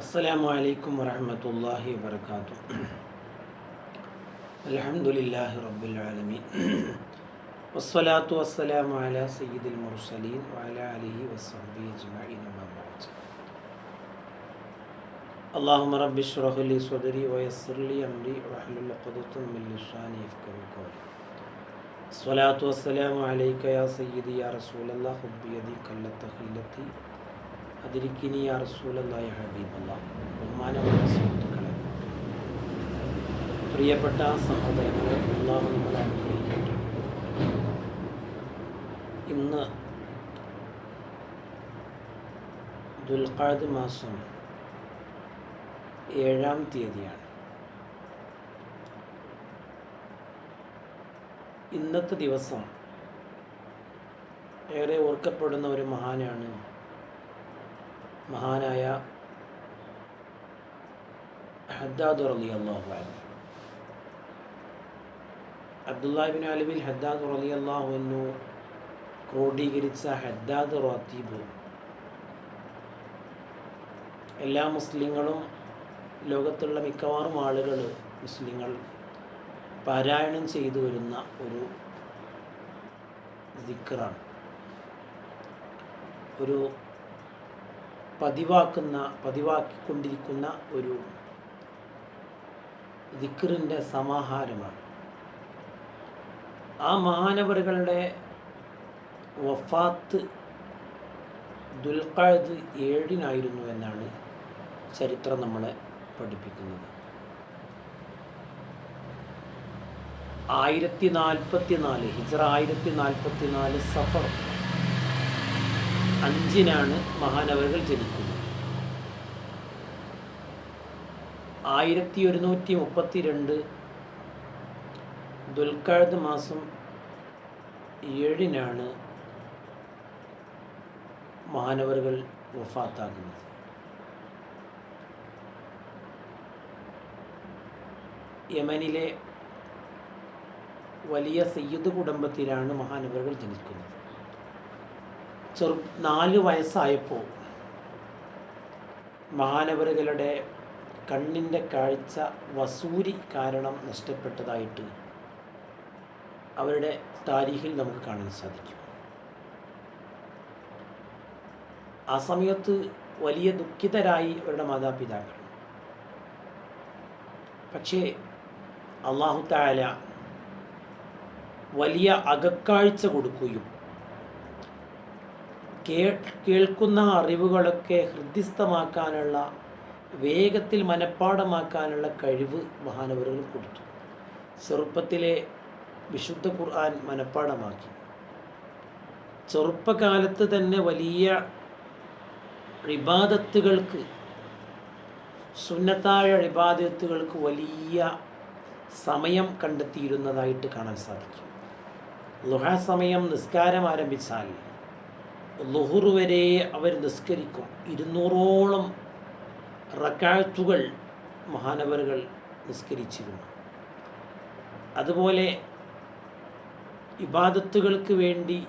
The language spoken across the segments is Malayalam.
السلام عليكم ورحمة الله وبركاته. الحمد لله رب العالمين. والصلاة والسلام على سيد المرسلين وعلى آله وصحبه أجمعين أما بعد. اللهم رب اشرح لي صدري ويسر لي أمري واحلل عقدة من لساني يفقهوا قولي. الصلاة والسلام عليك يا سيدي يا رسول الله. خذ بيدي كلت خيلتي അതിരിക്കിനി അറസൂലായ ഹബീബല്ല. ബഹുമാനമുള്ള സുഹൃത്തുക്കളെ പ്രിയപ്പെട്ട സഹോദരങ്ങളെ അള്ളാഹു നമ്മളെ അനുഗ്രഹിക്കട്ടെ. ഇന്ന് ദുൽഖാദ് മാസം ഏഴാം തീയതിയാണ്. ഇന്നത്തെ ദിവസം ഏറെ ഓർക്കപ്പെടുന്ന ഒരു മഹാനാണ് മഹാനായ ഹദ്ദാദ് റലി അള്ളാഹു അബ്ദുല്ലാഹിബിൻ അലിബിൻ ഹദ്ദാദ് റലി അള്ളാഹു എന്നു ക്രോഡീകരിച്ച ഹദ്ദാദ് റാത്തീബ്. എല്ലാ മുസ്ലിങ്ങളും ലോകത്തുള്ള മിക്കവാറും ആളുകൾ മുസ്ലിങ്ങൾ പാരായണം ചെയ്തു വരുന്ന ഒരു ദിക്കറാണ് ഒരു പതിവാക്കുന്ന പതിവാക്കിക്കൊണ്ടിരിക്കുന്ന ഒരു ദിക്കറിന്റെ സമാഹാരമാണ്. ആ മഹാനവറുകളുടെ വഫാത്ത് ദുൽഖാദ് ഏഴിനായിരുന്നു എന്നാണ് ചരിത്രം നമ്മളെ പഠിപ്പിക്കുന്നത്. ആയിരത്തി നാൽപ്പത്തി നാല് ഹിജറ ആയിരത്തി നാൽപ്പത്തി നാല് സഫർ അഞ്ചിനാണ് മഹാനവറുകൾ ജനിക്കുന്നത്. ആയിരത്തി ഒരുന്നൂറ്റി മുപ്പത്തി രണ്ട് ദുൽഖാദ് മാസം ഏഴിനാണ് മഹാനവറുകൾ വഫാത്താകുന്നത്. യമനിലെ വലിയ സയ്യിദ് കുടുംബത്തിലാണ് മഹാനവറുകൾ ജനിക്കുന്നത്. ചെറു നാല് വയസ്സായപ്പോൾ മഹാനവറുകളുടെ കണ്ണിന്റെ കാഴ്ച വസൂരി കാരണം നഷ്ടപ്പെട്ടതായിട്ട് അവരുടെ താരീഖിൽ നമുക്ക് കാണാൻ സാധിക്കും. ആ സമയത്ത് വലിയ ദുഃഖിതരായി അവരുടെ മാതാപിതാക്കൾ. പക്ഷേ അള്ളാഹു താല വലിയ അകക്കാഴ്ച കൊടുക്കുകയും കേ കേൾക്കുന്ന അറിവുകളൊക്കെ ഹൃദ്യസ്ഥമാക്കാനുള്ള വേഗത്തിൽ മനഃപ്പാടമാക്കാനുള്ള കഴിവ് മഹാനവറുകൾ കൊടുത്തു. ചെറുപ്പത്തിലെ വിശുദ്ധ ഖുർആൻ മനഃപ്പാടമാക്കി ചെറുപ്പകാലത്ത് തന്നെ വലിയ ഇബാദത്തുകൾക്ക് സുന്നത്തായ ഇബാദത്തുകൾക്ക് വലിയ സമയം കണ്ടെത്തിയിരുന്നതായിട്ട് കാണാൻ സാധിക്കും. ലുഹ സമയം നിസ്കാരം ആരംഭിച്ചാൽ ലുഹുർ വരെ അവർ നിസ്കരിക്കും. ഇരുന്നൂറോളം റക്കാഴ്ത്തുകൾ മഹാനവറുകൾ നിസ്കരിച്ചിരുന്നു. അതുപോലെ ഇബാദത്തുകൾക്ക് വേണ്ടി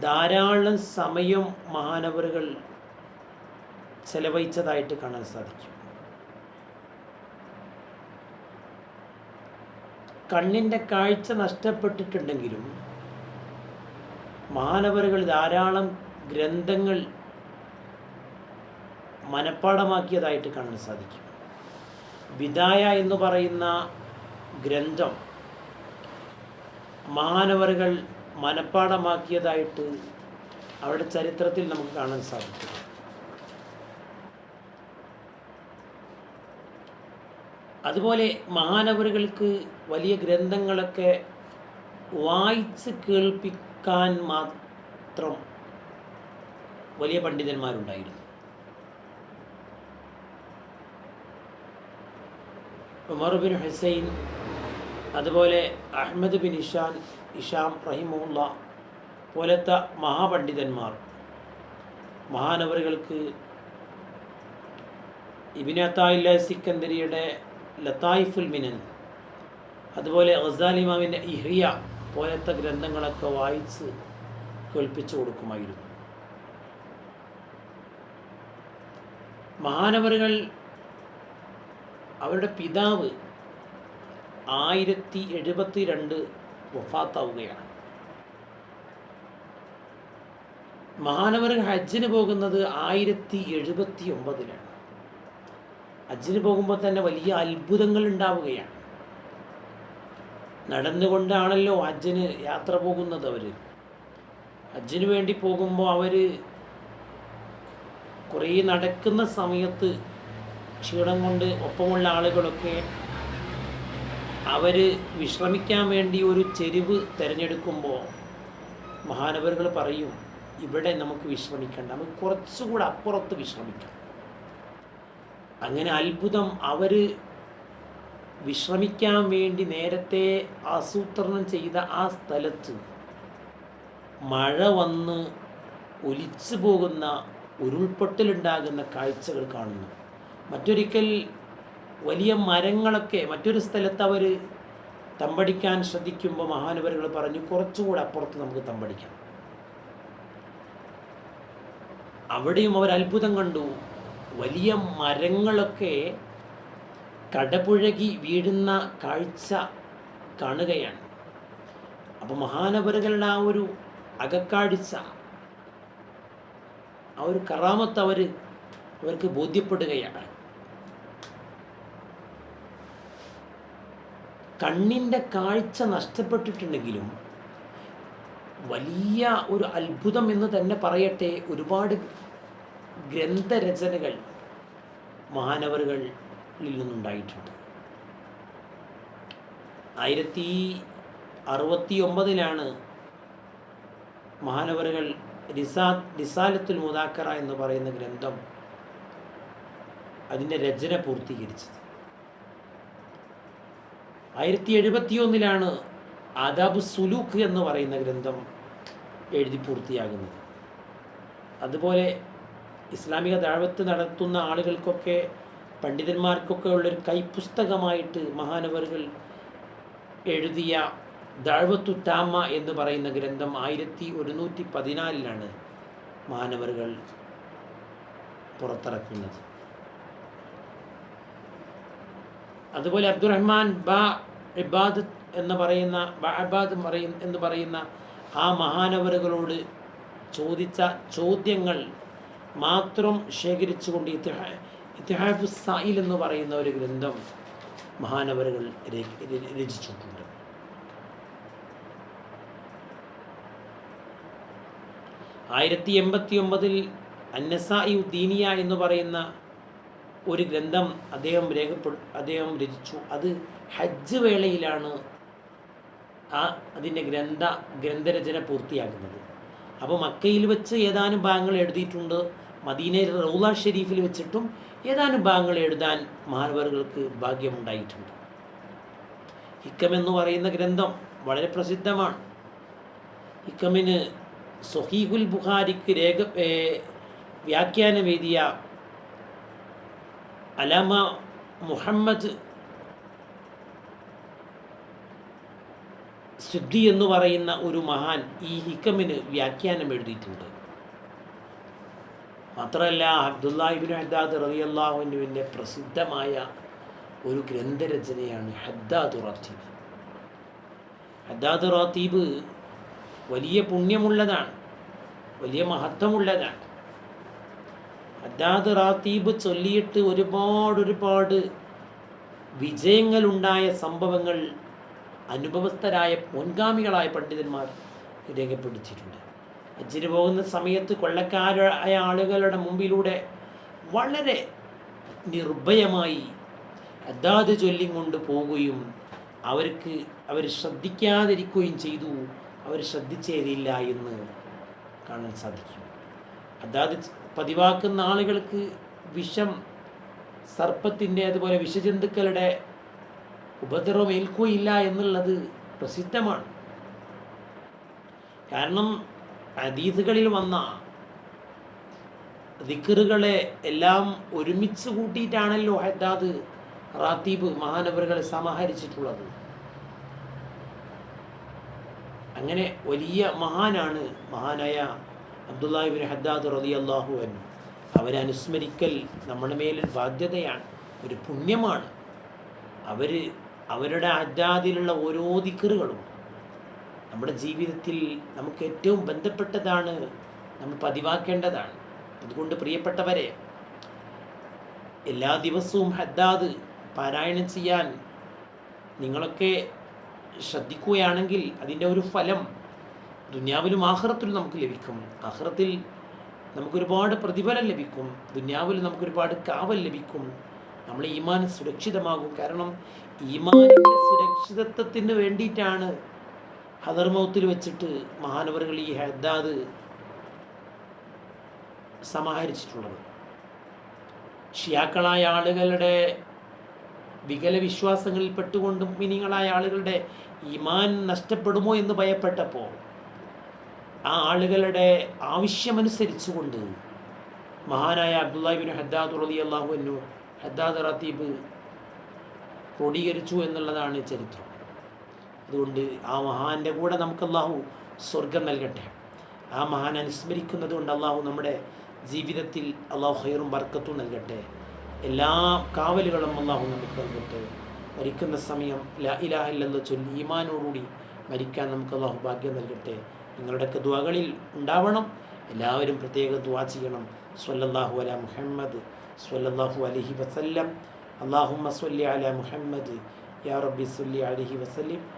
ധാരാളം സമയം മഹാനവറുകൾ ചെലവഴിച്ചതായിട്ട് കാണാൻ സാധിക്കും. കണ്ണിന്റെ കാഴ്ച നഷ്ടപ്പെട്ടിട്ടുണ്ടെങ്കിലും മാനവറുകൾ ധാരാളം ഗ്രന്ഥങ്ങൾ മനഃപ്പാടമാക്കിയതായിട്ട് കാണാൻ സാധിക്കും. വിദായ എന്ന് പറയുന്ന ഗ്രന്ഥം മാനവറുകൾ മനഃപ്പാടമാക്കിയതായിട്ട് അവരുടെ ചരിത്രത്തിൽ നമുക്ക് കാണാൻ സാധിക്കും. അതുപോലെ മഹാനവറുകൾക്ക് വലിയ ഗ്രന്ഥങ്ങളൊക്കെ വായിച്ച് കേൾപ്പിക്കാൻ മാത്രം വലിയ പണ്ഡിതന്മാരുണ്ടായിരുന്നു. ഉമർ ബിൻ ഹുസൈൻ അതുപോലെ അഹമ്മദ് ബിൻ ഇഷാൻ ഇഷാം റഹിമുള്ള പോലത്തെ മഹാപണ്ഡിതന്മാർ മഹാനവറുകൾക്ക് ഇബിനത്തായില്ല സിക്കന്ദരിയുടെ ലത്തായിഫുൽ മിനൻ അതുപോലെ ഗസാലിമാവിന്റെ ഇഹ്യ പോലത്തെ ഗ്രന്ഥങ്ങളൊക്കെ വായിച്ച് കേൾപ്പിച്ചു കൊടുക്കുമായിരുന്നു. മഹാനവറുകൾ അവരുടെ പിതാവ് ആയിരത്തി എഴുപത്തി രണ്ട് വഫാത്താവുകയാണ്. മഹാനവർ ഹജ്ജിന് പോകുന്നത് ആയിരത്തി എഴുപത്തി ഒമ്പതിലാണ് ഹജ്ജിന് പോകുമ്പോൾ തന്നെ വലിയ അത്ഭുതങ്ങൾ ഉണ്ടാവുകയാണ്. നടന്നുകൊണ്ടാണല്ലോ ഹജ്ജിന് യാത്ര പോകുന്നത് അവർ ഹജ്ജിന് വേണ്ടി പോകുമ്പോൾ അവർ കുറേ നടക്കുന്ന സമയത്ത് ക്ഷീണം കൊണ്ട് ഒപ്പമുള്ള ആളുകളൊക്കെ അവർ വിശ്രമിക്കാൻ വേണ്ടി ഒരു ചെരുവ് തിരഞ്ഞെടുക്കുമ്പോൾ മഹാനവരുകൾ പറയും ഇവിടെ നമുക്ക് വിശ്രമിക്കേണ്ട നമുക്ക് കുറച്ചുകൂടെ അപ്പുറത്ത് വിശ്രമിക്കാം. അങ്ങനെ അത്ഭുതം അവർ വിശ്രമിക്കാൻ വേണ്ടി നേരത്തെ ആസൂത്രണം ചെയ്ത ആ സ്ഥലത്ത് മഴ വന്ന് ഒലിച്ചു പോകുന്ന ഉരുൾപൊട്ടലുണ്ടാകുന്ന കാഴ്ചകൾ കാണുന്നു. മറ്റൊരിക്കൽ വലിയ മരങ്ങളൊക്കെ മറ്റൊരു സ്ഥലത്ത് അവർ തമ്പടിക്കാൻ ശ്രദ്ധിക്കുമ്പോൾ മഹാനവരുകൾ പറഞ്ഞു കുറച്ചുകൂടെ അപ്പുറത്ത് നമുക്ക് തമ്പടിക്കാം. അവിടെയും അവർ അത്ഭുതം കണ്ടു. വലിയ മരങ്ങളൊക്കെ കടപുഴകി വീഴുന്ന കാഴ്ച കാണുകയാണ്. അപ്പോൾ മഹാനവരുകളുടെ ആ ഒരു അകക്കാഴ്ച ആ ഒരു കറാമത്ത് അവർ അവർക്ക് ബോധ്യപ്പെടുകയാണ്. കണ്ണിന്റെ കാഴ്ച നഷ്ടപ്പെട്ടിട്ടുണ്ടെങ്കിലും വലിയ ഒരു അത്ഭുതം എന്ന് തന്നെ പറയട്ടെ ഒരുപാട് ഗ്രന്ഥരചനകൾ മഹാനവറുകളിൽ നിന്നുണ്ടായിട്ടുണ്ട്. ആയിരത്തി അറുപത്തി ഒമ്പതിലാണ് മഹാനവറുകൾ റിസാ റിസാലത്തുൽ മുദാക്കറ എന്ന് പറയുന്ന ഗ്രന്ഥം അതിന്റെ രചന പൂർത്തീകരിച്ചത്. ആയിരത്തി എഴുപത്തി ഒന്നിലാണ് ആദാബ് സുലൂക്ക് എന്ന് പറയുന്ന ഗ്രന്ഥം എഴുതി പൂർത്തിയാകുന്നത്. അതുപോലെ ഇസ്ലാമിക ദാഴ്വത്ത് നടത്തുന്ന ആളുകൾക്കൊക്കെ പണ്ഡിതന്മാർക്കൊക്കെ ഉള്ളൊരു കൈപ്പുസ്തകമായിട്ട് മഹാനവറുകൾ എഴുതിയ ദാഴ്വത്തു താമ എന്ന് പറയുന്ന ഗ്രന്ഥം ആയിരത്തി ഒരുന്നൂറ്റി പതിനാലിലാണ് മഹാനവറുകൾ പുറത്തിറക്കുന്നത്. അതുപോലെ അബ്ദുറഹ്മാൻ ബാ ഇബാദ് എന്ന് പറയുന്ന ബാബാദ് പറയും എന്ന് പറയുന്ന ആ മഹാനവറുകളോട് ചോദിച്ച ചോദ്യങ്ങൾ മാത്രം ശേഖരിച്ചുകൊണ്ട് ഇത്തിഹാഫു സായിൽ എന്ന് പറയുന്ന ഒരു ഗ്രന്ഥം മഹാനവറുകൾ രചിച്ചിട്ടുണ്ട് ആയിരത്തി എൺപത്തി ഒമ്പതിൽ അന്നസായി ദീനിയ എന്ന് പറയുന്ന ഒരു ഗ്രന്ഥം അദ്ദേഹം രേഖപ്പെടു അദ്ദേഹം രചിച്ചു. അത് ഹജ്ജ് വേളയിലാണ് ആ അതിന്റെ ഗ്രന്ഥ ഗ്രന്ഥരചന പൂർത്തിയാക്കുന്നത് അപ്പോൾ മക്കയിൽ വെച്ച് ഏതാനും ഭാഗങ്ങൾ എഴുതിയിട്ടുണ്ട്. മദീനയിൽ റൗല ഷെരീഫിൽ വെച്ചിട്ടും ഏതാനും ഭാഗങ്ങൾ എഴുതാൻ മഹാനവറുകൾക്ക് ഭാഗ്യമുണ്ടായിട്ടുണ്ട്. ഹിക്കം എന്ന് പറയുന്ന ഗ്രന്ഥം വളരെ പ്രസിദ്ധമാണ്. ഹിക്കമിന് സൊഹീഹുൽ ബുഖാരിക്ക് രേഖ വ്യാഖ്യാനം എഴുതിയ അലാമ മുഹമ്മദ് സിദ്ധി എന്ന് പറയുന്ന ഒരു മഹാൻ ഈ ഹിക്കമിന് വ്യാഖ്യാനം എഴുതിയിട്ടുണ്ട്. മാത്രമല്ല അബ്ദുല്ലാഹിബിൻ ഹദ്ദാദ് റളിയല്ലാഹുവിന്റെ പ്രസിദ്ധമായ ഒരു ഗ്രന്ഥരചനയാണ് ഹദ്ദാദ് റാത്തീബ്. ഹദ്ദാദ് റാത്തീബ് വലിയ പുണ്യമുള്ളതാണ് വലിയ മഹത്വമുള്ളതാണ്. ഹദ്ദാദ് റാത്തീബ് ചൊല്ലിയിട്ട് ഒരുപാട് ഒരുപാട് വിജയങ്ങളുണ്ടായ സംഭവങ്ങൾ അനുഭവസ്ഥരായ മുൻഗാമികളായ പണ്ഡിതന്മാർ രേഖപ്പെടുത്തിയിട്ടുണ്ട്. ഹജ്ജിന് പോകുന്ന സമയത്ത് കൊള്ളക്കാരായ ആളുകളുടെ മുമ്പിലൂടെ വളരെ നിർഭയമായി അദാത് ചൊല്ലിയും കൊണ്ട് പോവുകയും അവർക്ക് അവർ ശ്രദ്ധിക്കാതിരിക്കുകയും ചെയ്തു. അവർ ശ്രദ്ധിച്ചേരില്ല എന്ന് കാണാൻ സാധിക്കും. അതാത് പതിവാക്കുന്ന ആളുകൾക്ക് വിഷം സർപ്പത്തിന്റെ അതുപോലെ വിഷജന്തുക്കളുടെ ഉപദ്രവം ഏൽക്കുകയില്ല എന്നുള്ളത് പ്രസിദ്ധമാണ്. കാരണം അതീതുകളിൽ വന്ന ദിക്കറുകളെ എല്ലാം ഒരുമിച്ച് കൂട്ടിയിട്ടാണല്ലോ ഹദ്ദാദ് റാത്തീബ് മഹാനവറുകളെ സമാഹരിച്ചിട്ടുള്ളത്. അങ്ങനെ വലിയ മഹാനാണ് മഹാനായ അബ്ദുല്ലാഹിബിൻ ഹദ്ദാദ് റതി അള്ളാഹു അൻ അവരെ അനുസ്മരിക്കൽ നമ്മുടെ മേലിൽ ബാധ്യതയാണ് ഒരു പുണ്യമാണ്. അവർ അവരുടെ അജാതിലുള്ള ഓരോ ദിക്കറുകളും നമ്മുടെ ജീവിതത്തിൽ നമുക്ക് ഏറ്റവും ബന്ധപ്പെട്ടതാണ് നമ്മൾ പതിവാക്കേണ്ടതാണ്. അതുകൊണ്ട് പ്രിയപ്പെട്ടവരെ എല്ലാ ദിവസവും ഹദ്ദാദ് പാരായണം ചെയ്യാൻ നിങ്ങളൊക്കെ ശ്രദ്ധിക്കുകയാണെങ്കിൽ അതിന്റെ ഒരു ഫലം ദുന്യാവിലും ആഹ്റത്തിലും നമുക്ക് ലഭിക്കും. ആഹ്റത്തിൽ നമുക്കൊരുപാട് പ്രതിഫലം ലഭിക്കും. ദുന്യാവിൽ നമുക്കൊരുപാട് കാവൽ ലഭിക്കും. നമ്മൾ ഈമാൻ സുരക്ഷിതമാകും. കാരണം ഈമാനിന്റെ സുരക്ഷിതത്വത്തിന് വേണ്ടിയിട്ടാണ് ഹദർമൗത്തിൽ വെച്ചിട്ട് മഹാനവറുകൾ ഈ ഹദ്ദാദ് സമാഹരിച്ചിട്ടുള്ളത്. ഷിയാക്കളായ ആളുകളുടെ വികല വിശ്വാസങ്ങളിൽ പെട്ടുകൊണ്ടും മിനിങ്ങളായ ആളുകളുടെ ഇമാൻ നഷ്ടപ്പെടുമോ എന്ന് ഭയപ്പെട്ടപ്പോൾ ആ ആളുകളുടെ ആവശ്യമനുസരിച്ചുകൊണ്ട് മഹാനായ അബ്ദുല്ലാഹിബിൻ ഹദ്ദാദ് റലി അള്ളാഹുവിനു ഹദ്ദാദ് റത്തീബ് ക്രോഡീകരിച്ചു എന്നുള്ളതാണ് ചരിത്രം. അതുകൊണ്ട് ആ മഹാന്റെ കൂടെ നമുക്ക് അള്ളാഹു സ്വർഗം നൽകട്ടെ. ആ മഹാൻ അനുസ്മരിക്കുന്നത് കൊണ്ട് അള്ളാഹു നമ്മുടെ ജീവിതത്തിൽ അള്ളാഹു ഹൈറും ബർക്കത്തും നൽകട്ടെ. എല്ലാ കാവലുകളും അള്ളാഹു നമുക്ക് നൽകട്ടെ. മരിക്കുന്ന സമയം ലാ ഇലാഹ ഇല്ലെന്ന് ചൊല്ലി ഈമാനോടുകൂടി മരിക്കാൻ നമുക്ക് അള്ളാഹു ഭാഗ്യം നൽകട്ടെ. നിങ്ങളുടെയൊക്കെ ദ്വാകളിൽ ഉണ്ടാവണം. എല്ലാവരും പ്രത്യേക ദ്വാ ചെയ്യണം. സ്വല്ലല്ലാഹു അല മുഹമ്മദ് സ്വല്ലല്ലാഹു അലഹി വസല്ലം. അള്ളാഹുമ്മ സ്വല്ലി അല മുഹമ്മദ്. യാ റബ്ബി സ്വല്ലി അലഹി വസല്ലിം.